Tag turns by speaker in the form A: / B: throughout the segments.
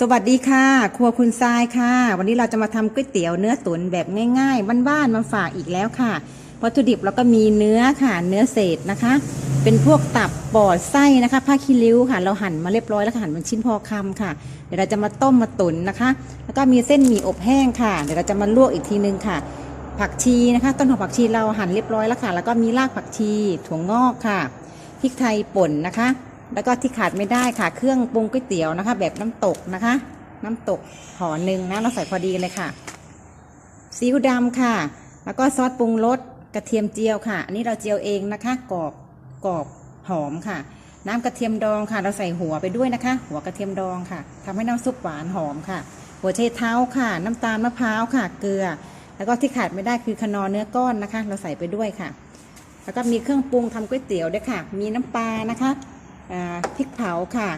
A: สวัสดีค่ะ ครัวคุณทรายค่ะ วันนี้เราจะมาทำก๋วยเตี๋ยวเนื้อตุ๋นแบบง่ายๆบ้านๆมาฝากอีกแล้วค่ะ วัตถุดิบเราก็มีเนื้อค่ะ เนื้อเศษนะคะ เป็นพวกตับปอดไส้นะคะผ้าคีริ้วค่ะ เราหั่นมาเรียบร้อยแล้วค่ะหั่นเป็นชิ้นพอคำค่ะ เดี๋ยวเราจะมาต้มมาตุ๋นนะคะ แล้วก็มีเส้นหมี่อบแห้งค่ะ เดี๋ยวเราจะมาลวกอีกทีนึงค่ะ ผักชีนะคะ ต้นหอมผักชีเราหั่นเรียบร้อยแล้วค่ะ แล้วก็มีรากผักชีถั่วงอกค่ะพริกไทยป่นนะคะ แล้วก็ที่ขาดไม่ได้ค่ะเครื่องปรุงก๋วยเตี๋ยวนะคะ แบบน้ำตกนะคะ น้ำตกห่อหนึ่งนะเราใส่พอดีเลยค่ะซีอิ๊วดำค่ะ แล้วก็ซอสปรุงรสกระเทียมเจียวค่ะ อันนี้เราเจียวเองนะคะกรอบกรอบหอมค่ะ น้ำกระเทียมดองค่ะ เราใส่หัวไปด้วยนะคะ หัวกระเทียมดองค่ะทำให้น้ำซุปหวานหอมค่ะ หัวไชเท้าค่ะ น้ำตาลมะพร้าวค่ะ เกลือ แล้วก็ที่ขาดไม่ได้คือคนอเนื้อก้อนนะคะ เราใส่ไปด้วยค่ะ แล้วก็มีเครื่องปรุงทำก๋วยเตี๋ยวด้วยค่ะ มีน้ำปลานะคะ พริกเผาค่ะ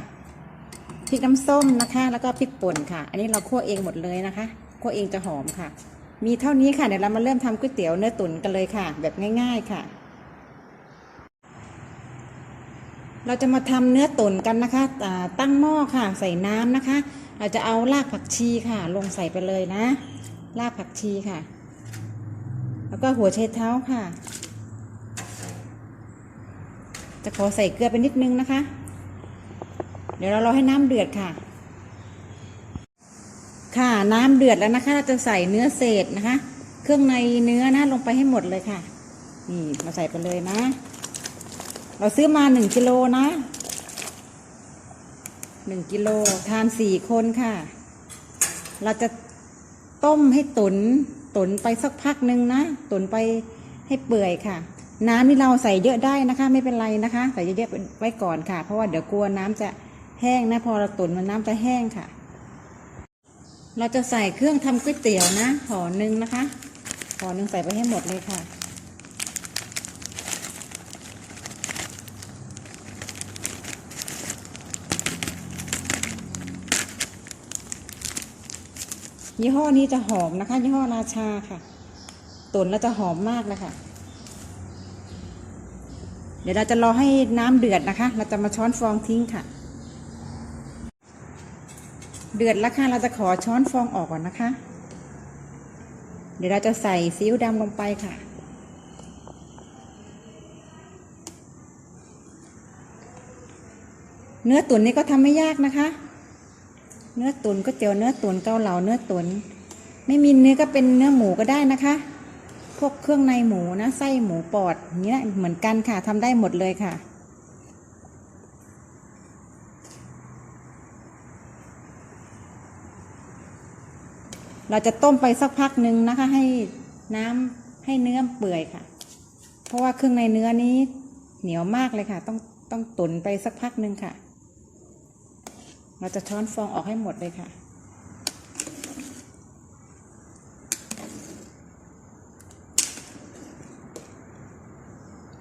A: พริกน้ำส้มนะคะ แล้วก็พริกป่นค่ะ อันนี้เราคั่วเองหมดเลยนะคะคั่วเองจะหอมค่ะ มีเท่านี้ค่ะเดี๋ยวเรามาเริ่มทำก๋วยเตี๋ยวเนื้อตุ๋นกันเลยค่ะ แบบง่าย ๆค่ะ เราจะมาทำเนื้อตุ๋นกันนะคะตั้งหม้อค่ะ ใส่น้ำนะคะ เราจะเอารากผักชีค่ะ ลงใส่ไปเลยนะรากผักชีค่ะ แล้วก็หัวไชเท้าค่ะ จะขอใส่เกลือไปนิดนึงนะคะ เดี๋ยวเรารอให้น้ำเดือดค่ะ ค่ะน้ำเดือดแล้วนะคะเราจะใส่เนื้อเศษนะคะ เครื่องในเนื้อนะลงไปให้หมดเลยค่ะ นี่มาใส่ไปเลยนะ เราซื้อมาหนึ่งกิโลนะหนึ่งกิโลทานสี่คนค่ะ เราจะต้มให้ตุน ตุนไปสักพักหนึ่งนะ ตุนไปให้เปื่อยค่ะ น้ำนี่เราใส่เยอะได้นะคะ ไม่เป็นไรนะคะ ใส่เยอะๆไว้ก่อนค่ะ เพราะว่าเดี๋ยวกลัวน้ำจะแห้งนะ พอเราตุนมันน้ำจะแห้งค่ะ เราจะใส่เครื่องทำก๋วยเตี๋ยวนะห่อหนึ่งนะคะห่อหนึ่งใส่ไปให้หมดเลยค่ะ ยี่ห้อนี้จะหอมนะคะ ยี่ห้อราชาค่ะตุนแล้วจะหอมมากเลยค่ะ ดี๋ยวเราจะรอให้น้ำเดือดนะคะ เราจะมาช้อนฟองทิ้งค่ะ เดือดแล้วค่ะ เราจะขอช้อนฟองออกก่อนนะคะ เดี๋ยวเราจะใส่ซีอิ๊วดำลงไปค่ะ เนื้อตุ๋นนี่ก็ทำไม่ยากนะคะ เนื้อตุ๋นก็เจียวเนื้อตุ๋นเกาเหลาเนื้อตุ๋นไม่มีเนื้อก็เป็นเนื้อหมูก็ได้นะคะ พวกเครื่องในหมูนะไส้หมูปอดอย่างนี้นะเหมือนกันค่ะทำได้หมดเลยค่ะ เราจะต้มไปสักพักหนึ่งนะคะ ให้น้ำให้เนื้อเปื่อยค่ะ เพราะว่าเครื่องในเนื้อนี้เหนียวมากเลยค่ะ ต้องต้องตุ๋นไปสักพักหนึ่งค่ะ เราจะช้อนฟองออกให้หมดเลยค่ะ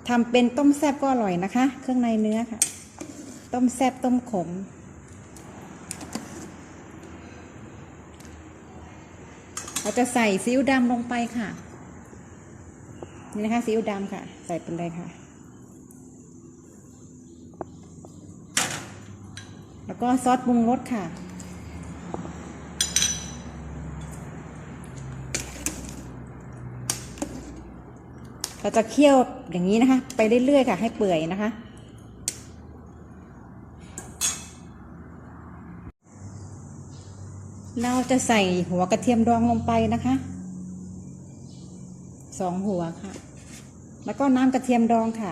A: ทำเป็นต้มแซ่บก็อร่อยนะคะ เครื่องในเนื้อค่ะ ต้มแซ่บต้มขม เราจะใส่ซีอิ๊วดำลงไปค่ะ นี่นะคะซีอิ๊วดำค่ะ ใส่ไปเลยค่ะ แล้วก็ซอสปรุงรสค่ะ เราจะเคี่ยวอย่างนี้นะคะ ไปเรื่อยๆค่ะ ให้เปื่อยนะคะ เราจะใส่หัวกระเทียมดองลงไปนะคะสองหัวค่ะ แล้วก็น้ำกระเทียมดองค่ะ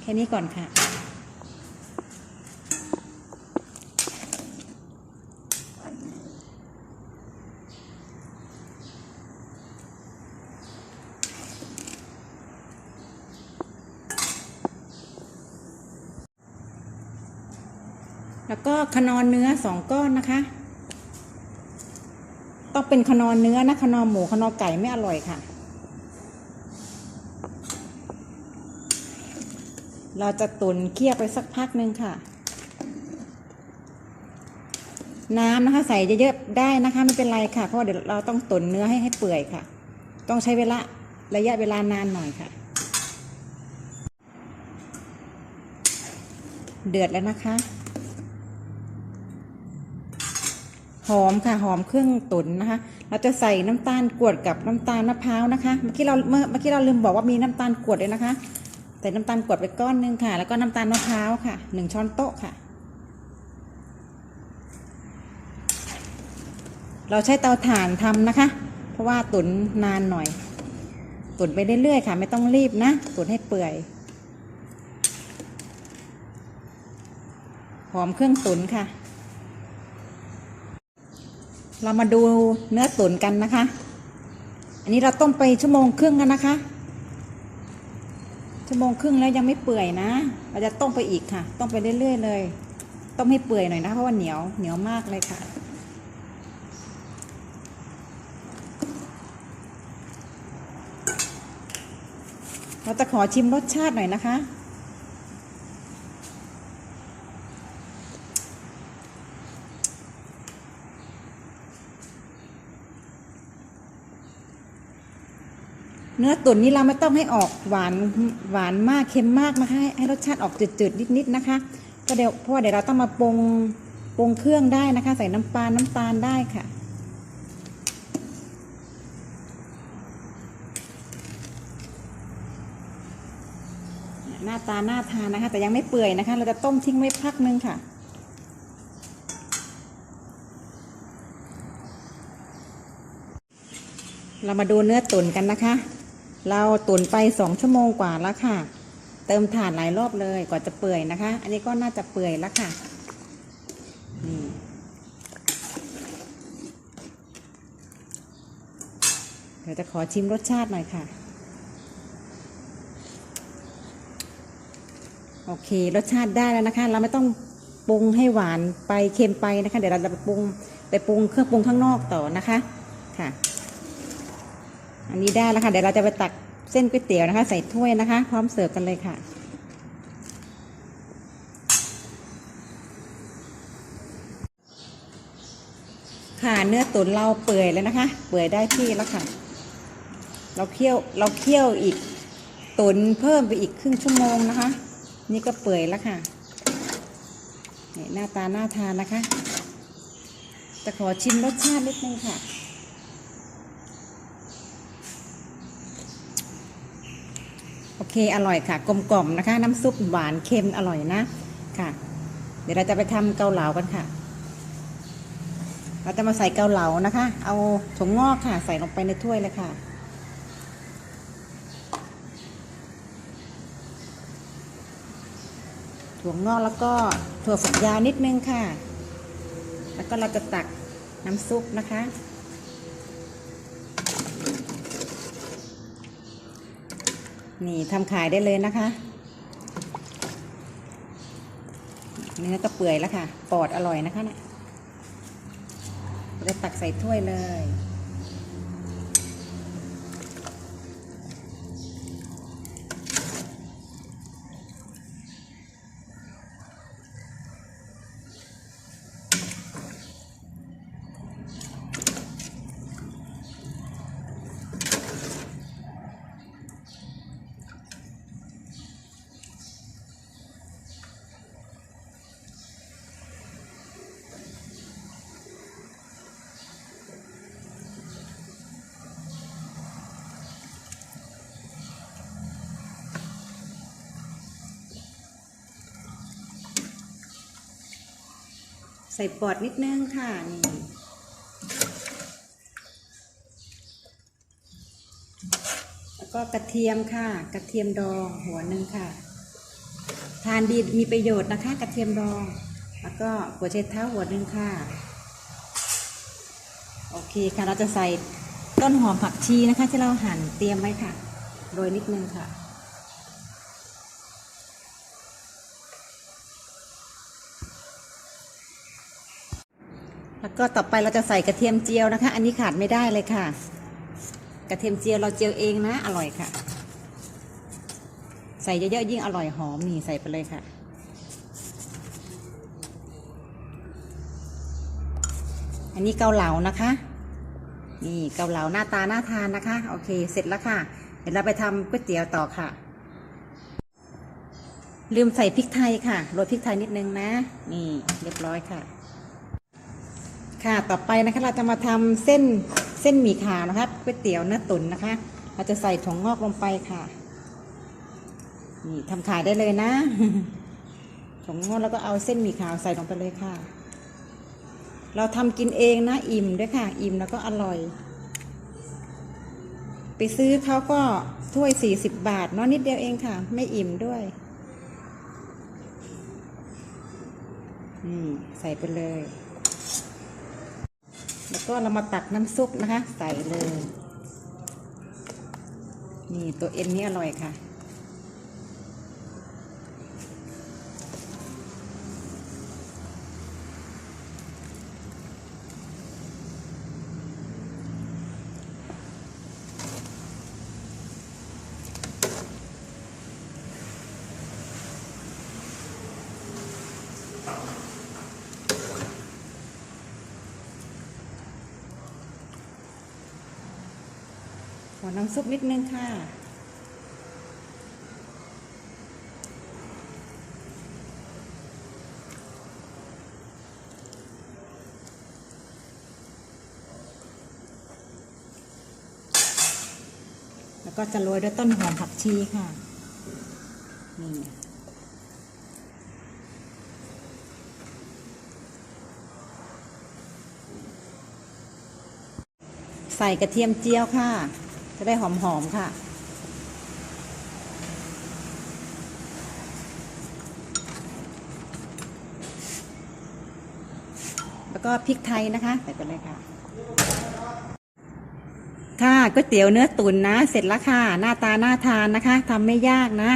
A: แค่นี้ก่อนค่ะ แล้วก็คนอนเนื้อสองก้อนนะคะ ต้องเป็นคนอนเนื้อนะคนอนหมูคนอนไก่ไม่อร่อยค่ะ เราจะตุนเคี่ยวไปสักพักหนึ่งค่ะ น้ำนะคะ ใส่เยอะๆได้นะคะไม่เป็นไรค่ะ เพราะเดี๋ยวเราต้องตุนเนื้อให้ให้เปื่อยค่ะ ต้องใช้เวลาระยะเวลานานหน่อยค่ะ เดือดแล้วนะคะ หอมค่ะหอมเครื่องตุ๋นนะคะ เราจะใส่น้ำตาลกวดกับน้ำตาลมะพร้าวนะคะ เมื่อกี้เราเมื่อเมื่อกี้เราลืมบอกว่ามีน้ำตาลกวดเลยนะคะ ใส่น้ำตาลกวดไปก้อนหนึงค่ะ แล้วก็น้ำตาลมะพร้าวค่ะหนึ่งช้อนโต๊ะค่ะ เราใช้เตาถ่านทำนะคะ เพราะว่าตุ๋นนานหน่อย ตุ๋นไปเรื่อยๆค่ะ ไม่ต้องรีบนะ ตุ๋นให้เปื่อยหอมเครื่องตุ๋นค่ะ เรามาดูเนื้อตุ๋นกันนะคะ อันนี้เราต้มไปชั่วโมงครึ่งกันนะคะ ชั่วโมงครึ่งแล้วยังไม่เปื่อยนะ เราจะต้มไปอีกค่ะ ต้มไปเรื่อยๆเลย ต้มให้เปื่อยหน่อยนะเพราะว่าเหนียวเหนียวมากเลยค่ะ เราจะขอชิมรสชาติหน่อยนะคะ เนื้อตุ๋นนี่เราไม่ต้องให้ออกหวานหวานมากเค็มมากนะคะให้ให้รสชาติออกจืดๆนิดๆนะคะก็เดี๋ยวเพราะว่าเดี๋ยวเราต้องมาปรุงปรุงเครื่องได้นะคะ ใส่น้ำปลาน้ำตาลได้ค่ะ หน้าตาหน่าทานนะคะ แต่ยังไม่เปื่อยนะคะ เราจะต้มทิ้งไว้พักนึงค่ะเรามาดูเนื้อตุ๋นกันนะคะ เราตุ๋นไปสองชั่วโมงกว่าแล้วค่ะ เติมถ่านหลายรอบเลยกว่าจะเปื่อยนะคะ อันนี้ก็น่าจะเปื่อยแล้วค่ะนี่เดี๋ยวจะขอชิมรสชาติหน่อยค่ะ โอเค รสชาติได้แล้วนะคะ เราไม่ต้องปรุงให้หวานไปเค็มไปนะคะ เดี๋ยวเราจะไปปรุงไปปรุงเครื่องปรุงข้างนอกต่อนะคะ ค่ะ อันนี้ได้แล้วค่ะ เดี๋ยวเราจะไปตักเส้นก๋วยเตี๋ยวนะคะ ใส่ถ้วยนะคะ พร้อมเสิร์ฟกันเลยค่ะ ค่ะเนื้อตุ๋นเราเปื่อยแล้วนะคะ เปื่อยได้ที่แล้วค่ะ เราเคี่ยวเราเคี่ยวอีกตุ๋นเพิ่มไปอีกครึ่งชั่วโมงนะคะ นี่ก็เปื่อยแล้วค่ะนี่หน้าตาน่าทานนะคะ จะขอชิมรสชาตินิดนึงค่ะ โอเค อร่อยค่ะ กลมกล่อมนะคะ น้ำซุปหวานเค็มอร่อยนะค่ะ เดี๋ยวเราจะไปทำเกาเหลากันค่ะ เราจะมาใส่เกาเหลานะคะ เอาถั่วงอกค่ะ ใส่ลงไปในถ้วยเลยค่ะถั่วงอกแล้วก็ถั่วฝักยาวนิดนึงค่ะ แล้วก็เราจะตักน้ำซุปนะคะ นี่ทำขายได้เลยนะคะ เนื้อก็เปื่อยแล้วค่ะ ปอดอร่อยนะคะเนี่ยจะตักใส่ถ้วยเลย ใส่ปอดนิดนึงค่ะนี่แล้วก็กระเทียมค่ะ กระเทียมดองหัวหนึ่งค่ะ ทานดีมีประโยชน์นะคะ กระเทียมดอง แล้วก็หัวเช็ดเท้าหัวหนึ่งค่ะ โอเคค่ะเราจะใส่ต้นหอมผักชีนะคะ ที่เราหั่นเตรียมไว้ค่ะโรยนิดนึงค่ะ แล้วก็ต่อไปเราจะใส่กระเทียมเจียวนะคะ อันนี้ขาดไม่ได้เลยค่ะ กระเทียมเจียวเราเจียวเองนะ อร่อยค่ะ ใส่เยอะๆยิ่งอร่อยหอมนี่ใส่ไปเลยค่ะ อันนี้เกาเหลานะคะ นี่เกาเหลาหน้าตาน่าทานนะคะ โอเค เสร็จแล้วค่ะ เดี๋ยวเราไปทำก๋วยเตี๋ยวต่อค่ะ ลืมใส่พริกไทยค่ะโรยพริกไทยนิดนึงนะ นี่เรียบร้อยค่ะ ค่ะต่อไปนะคะเราจะมาทำเส้นเส้นหมี่ขาวนะคะก๋วยเตี๋ยวเนื้อตุ๋นนะคะ เราจะใส่ถั่วงอกลงไปค่ะ นี่ทำขายได้เลยนะถั่วงอกแล้วก็เอาเส้นหมี่ขาวใส่ลงไปเลยค่ะ เราทำกินเองนะอิ่มด้วยค่ะ อิ่มแล้วก็อร่อย ไปซื้อเขาก็ถ้วยสี่สิบบาทเนาะนิดเดียวเองค่ะ ไม่อิ่มด้วยนี่ใส่ไปเลย แล้วก็เรามาตักน้ำซุปนะคะ ใส่เลย นี่ตัวเอ็นนี่อร่อยค่ะ หัวน้ำซุปนิดนึงค่ะ แล้วก็จะโรยด้วยต้นหอมผักชีค่ะ นี่ใส่กระเทียมเจียวค่ะ จะได้หอมๆค่ะ แล้วก็พริกไทยนะคะใส่ไปเลยค่ะ ค่ะก๋วยเตี๋ยวเนื้อตุ๋นนะ เสร็จแล้วค่ะ หน้าตาน่าทานนะคะทำไม่ยากนะ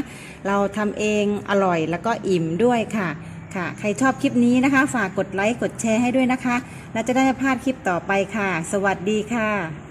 A: เราทำเองอร่อยแล้วก็อิ่มด้วยค่ะค่ะ ใครชอบคลิปนี้นะคะ ฝากกดไลค์ กดแชร์ให้ด้วยนะคะ แล้วจะได้พลาดคลิปต่อไปค่ะ สวัสดีค่ะ